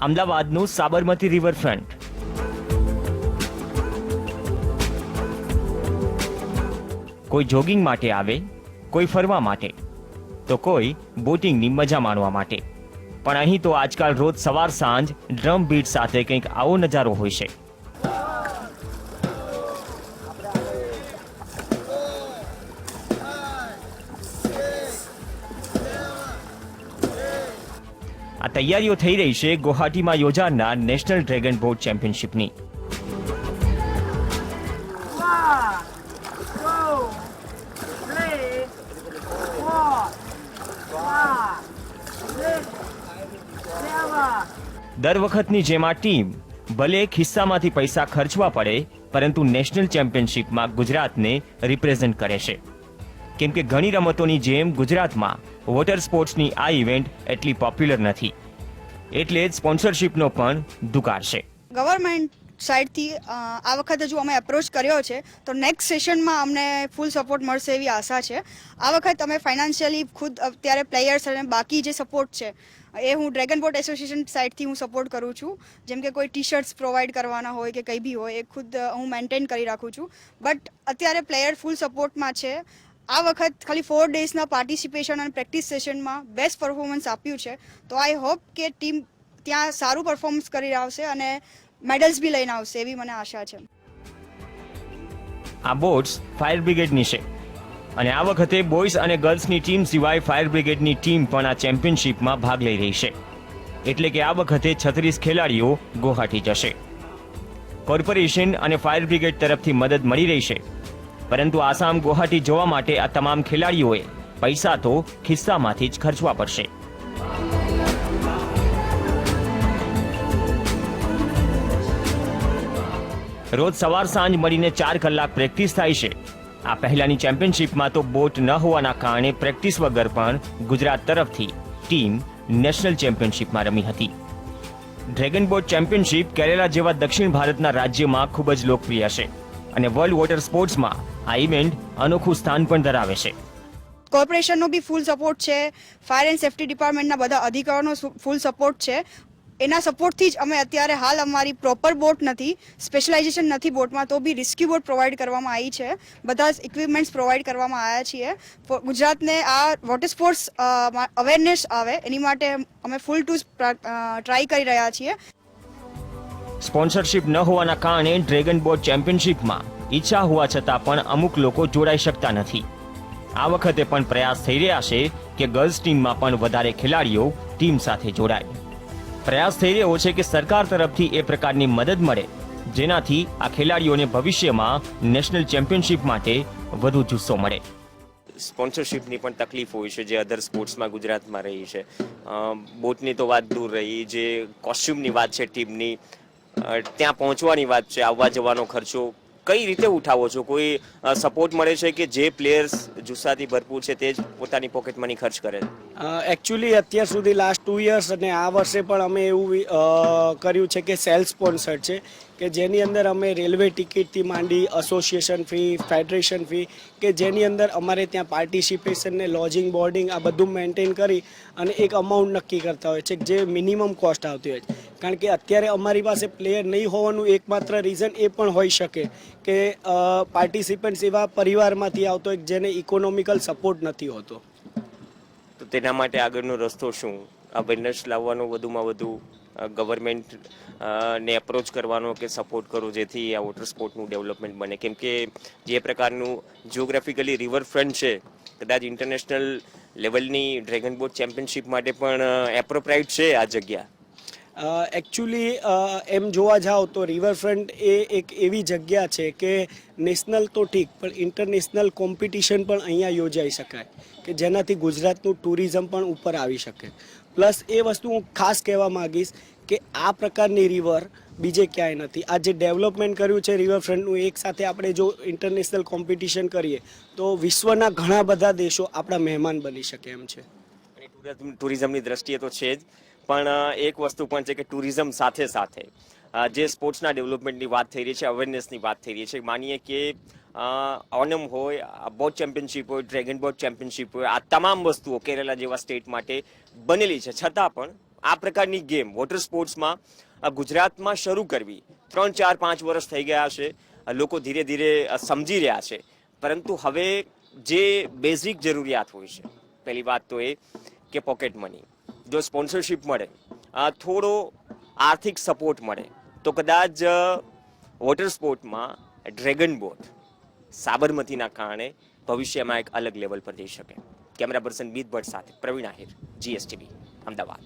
અમદાવાદનું સાબરમતી રિવરફ્રન્ટ. કોઈ જોગિંગ માટે આવે, કોઈ ફરવા માટે, તો કોઈ બોટિંગની મજા માણવા માટે. પણ અહીં તો આજકાલ રોજ સવાર સાંજ ડ્રમ બીટ સાથે કંઈક આવો નજારો હોય છે. આ તૈયારીઓ થઈ રહી છે ગુવાહાટીમાં યોજાનાર નેશનલ ડ્રેગન બોટ ચેમ્પિયનશિપની. દર વખતની જેમ આ ટીમ ભલે ખિસ્સામાંથી પૈસા ખર્ચવા પડે, પરંતુ નેશનલ ચેમ્પિયનશિપમાં ગુજરાતને રિપ્રેઝેન્ટ કરે છે કેમ કે ઘણી રમતોની જેમ ગુજરાતમાં વોટર સ્પોર્ટ્સની આ ઇવેન્ટ એટલી પોપ્યુલર નથી એટલે જ સ્પોન્સરશિપનો પણ દુકાર છે ગવર્મેન્ટ સાઈડથી આ વખતે જો અમે એપ્રોચ કર્યો છે, તો નેક્સ્ટ સેશનમાં અમને ફૂલ સપોર્ટ મળશે એવી આશા છે. આ વખત અમે ફાઇનાન્શિયલી ખુદ અત્યારે પ્લેયર્સ અને બાકી જે સપોર્ટ છે, એ હું ડ્રેગન બોટ એસોસિએશન સાઈડથી હું સપોર્ટ કરું છું. જેમ કે કોઈ ટી શર્ટ્સ પ્રોવાઈડ કરવાના હોય કે કંઈ બી હોય, એ ખુદ હું મેન્ટેન કરી રાખું છું. બટ અત્યારે પ્લેયર ફૂલ સપોર્ટમાં છે. આ વખત ખાલી ફોર ડેઝના પાર્ટિસિપેશન અને પ્રેક્ટિસ સેશનમાં બેસ્ટ પરફોર્મન્સ આપ્યું છે. તો આઈ હોપ કે ટીમ ત્યાં સારું પરફોર્મન્સ કરી આવશે અને મેડલ્સ બી લઈને આવશે એવી મને આશા છે. આ બોટ્સ ફાયર બ્રિગેડની છે. અને આ વખતે બોયઝ અને ગર્લ્સની ટીમ સિવાય ફાયર બ્રિગેડની ટીમ પણ આ ચેમ્પિયનશિપમાં ભાગ લઈ રહી છે. એટલે કે આ વખતે છત્રીસ ખેલાડીઓ ગુવાહાટી જશે. કોર્પોરેશન અને ફાયર બ્રિગેડ તરફથી મદદ મળી રહી છે. પરંતુ આસામ ગુવાહાટી જોવા માટે આ તમામ ખેલાડીઓએ પૈસા તો ખિસ્સામાંથી જ ખર્ચવા પડશે. રોજ સવાર સાંજ મળીને ચાર કલાક પ્રેક્ટિસ થાય છે. આ પહેલાની ચેમ્પિયનશિપમાં તો બોટ ન હોવાના કારણે પ્રેક્ટિસ વગર પણ ગુજરાત તરફથી ટીમ નેશનલ ચેમ્પિયનશિપમાં રમી હતી. ડ્રેગન બોટ ચેમ્પિયનશિપ કેરેલા જેવા દક્ષિણ ભારતના રાજ્યમાં ખૂબ જ લોકપ્રિય છે અને વર્લ્ડ વોટર સ્પોર્ટ્સમાં આ ઇવેન્ટ અનોખું સ્થાન પણ ધરાવે છે. કોર્પોરેશનનો બી ફૂલ સપોર્ટ છે. ફાયર એન્ડ સેફ્ટી ડિપાર્ટમેન્ટના બધા અધિકારીઓનો ફૂલ સપોર્ટ છે. એના સપોર્ટથી જ અમે અત્યારે હાલ અમારી પ્રોપર બોટ નથી સ્પેશિયલાઇઝેશન નથી બોટમાં તો બી રિસ્ક્યુ બોટ પ્રોવાઈડ કરવામાં આવી છે. બધા જ ઇક્વિપમેન્ટ્સ પ્રોવાઈડ કરવામાં આવ્યા છીએ. ગુજરાતને આ વોટર સ્પોર્ટ્સ અવેરનેસ આવે એની માટે અમે ફૂલ ટુ ટ્રાય કરી રહ્યા છીએ. સ્પોન્સરશિપ ન હોવાના કારણે ડ્રેગન બોટ ચેમ્પિયનશિપમાં ઈચ્છા હોવા છતાં પણ અમુક લોકો જોડાઈ શકતા નથી. આ વખતે પણ પ્રયાસ થઈ રહ્યા છે કે ગર્લ્સ ટીમમાં પણ વધારે ખેલાડીઓ ટીમ સાથે જોડાય. પ્રયાસ થઈ રહ્યો છે કે સરકાર તરફથી એ પ્રકારની મદદ મળે, જેનાથી આ ખેલાડીઓને ભવિષ્યમાં નેશનલ ચેમ્પિયનશિપ માટે વધુ જુસ્સો મળે. સ્પોન્સરશિપની પણ તકલીફ હોય છે, જે અધર સ્પોર્ટ્સમાં ગુજરાતમાં રહી છે. બોટની તો વાત દૂર રહી, જે કોસ્ચ્યુમની વાત છે, ટીમની. ત્યાં પહોંચવાની વાત છે, આવવા જવાનો ખર્ચો કઈ રીતે ઉઠાવો છો? કોઈ સપોર્ટ મળે છે કે જે પ્લેયર્સ જુસ્સાથી ભરપૂર છે તે જ પોતાની પોકેટ મની ખર્ચ કરે એકચ્યુઅલી અત્યાર સુધી લાસ્ટ ટુ યર્સ અને આ વર્ષે પણ અમે એવું કર્યું છે કે સેલ્ફ સ્પોન્સર છે. કે જેની અંદર અમે રેલવે ટિકિટથી માંડી એસોસિએશન ફી ફેડરેશન ફી કે જેની અંદર અમારે ત્યાં પાર્ટિસિપેશનને લોજિંગ બોર્ડિંગ આ બધું મેન્ટેન કરી અને એક અમાઉન્ટ નક્કી કરતા હોય છે, જે મિનિમમ કોસ્ટ આવતી હોય છે. કારણ કે અત્યારે અમારી પાસે પ્લેયર નહીં હોવાનું એકમાત્ર રીઝન એ પણ હોઈ શકે કે પાર્ટિસિપન્ટ્સ એવા પરિવારમાંથી આવતો હોય જેને ઇકોનોમિકલ સપોર્ટ નથી હોતો. તો તેના માટે આગળનો રસ્તો શું? આ અવેરનેસ લાવવાનો વધુમાં વધુ ગવર્મેન્ટ ને એપ્રોચ કરવાનો કે સપોર્ટ કરો જેથી આ વોટર સ્પોર્ટનું ડેવલપમેન્ટ બને. કેમ કે જે પ્રકારનું જિયોગ્રાફિકલી રિવરફ્રન્ટ છે, કદાચ ઇન્ટરનેશનલ લેવલની ડ્રેગન બોટ ચેમ્પિયનશિપ માટે પણ એપ્રોપ્રાઇટ છે આ જગ્યા. એકચ્યુઅલી એમ જોવા જાઓ તો રિવરફ્રન્ટ એ એક એવી જગ્યા છે કે નેશનલ તો ઠીક, પણ ઇન્ટરનેશનલ કોમ્પિટિશન પણ અહીંયા યોજાઈ શકાય, કે જેનાથી ગુજરાતનું ટુરિઝમ પણ ઉપર આવી શકે. પ્લસ એ વસ્તુ હું ખાસ કહેવા માંગીશ કે આ પ્રકારની રિવર બીજે ક્યાંય નથી. આ જે ડેવલપમેન્ટ કર્યું છે રિવરફ્રન્ટનું એક સાથે આપણે જો ઇન્ટરનેશનલ કોમ્પિટિશન કરીએ, તો વિશ્વના ઘણા બધા દેશો આપણા મહેમાન બની શકે એમ છે. ટુરિઝમની દ્રષ્ટિએ તો છે જ. પણ એક વસ્તુ પણ છે કે ટુરિઝમ સાથે સાથે જે સ્પોર્ટ્સના ડેવલપમેન્ટની વાત થઈ રહી છે, અવેરનેસની વાત થઈ રહી છે, માનીએ કે ઓનમ હોય બોટ ચેમ્પિયનશિપ હોય, ડ્રેગન બોટ ચેમ્પિયનશિપ હોય, આ તમામ વસ્તુઓ કેરેલા જેવા સ્ટેટ માટે બનેલી છે. છતાં પણ, આ પ્રકારની ગેમ વોટર સ્પોર્ટ્સમાં ગુજરાતમાં શરૂ કરવી ત્રણ, ચાર, પાંચ વર્ષ થઈ ગયા છે. લોકો ધીરે ધીરે સમજી રહ્યા છે. પરંતુ હવે જે બેઝિક જરૂરિયાત હોય છે, પહેલી વાત તો એ કે પોકેટ મની. જો સ્પોન્સરશિપ મળે થોડો આર્થિક સપોર્ટ મળે, તો કદાચ વોટર સ્પોર્ટમાં ડ્રેગન બોટ સાબરમતીના કારણે ભવિષ્યમાં એક અલગ લેવલ પર જઈ શકે. કેમેરા પર્સન બીત ભટ્ટ સાથે પ્રવીણ આહિર જીએસટીવી અમદાવાદ.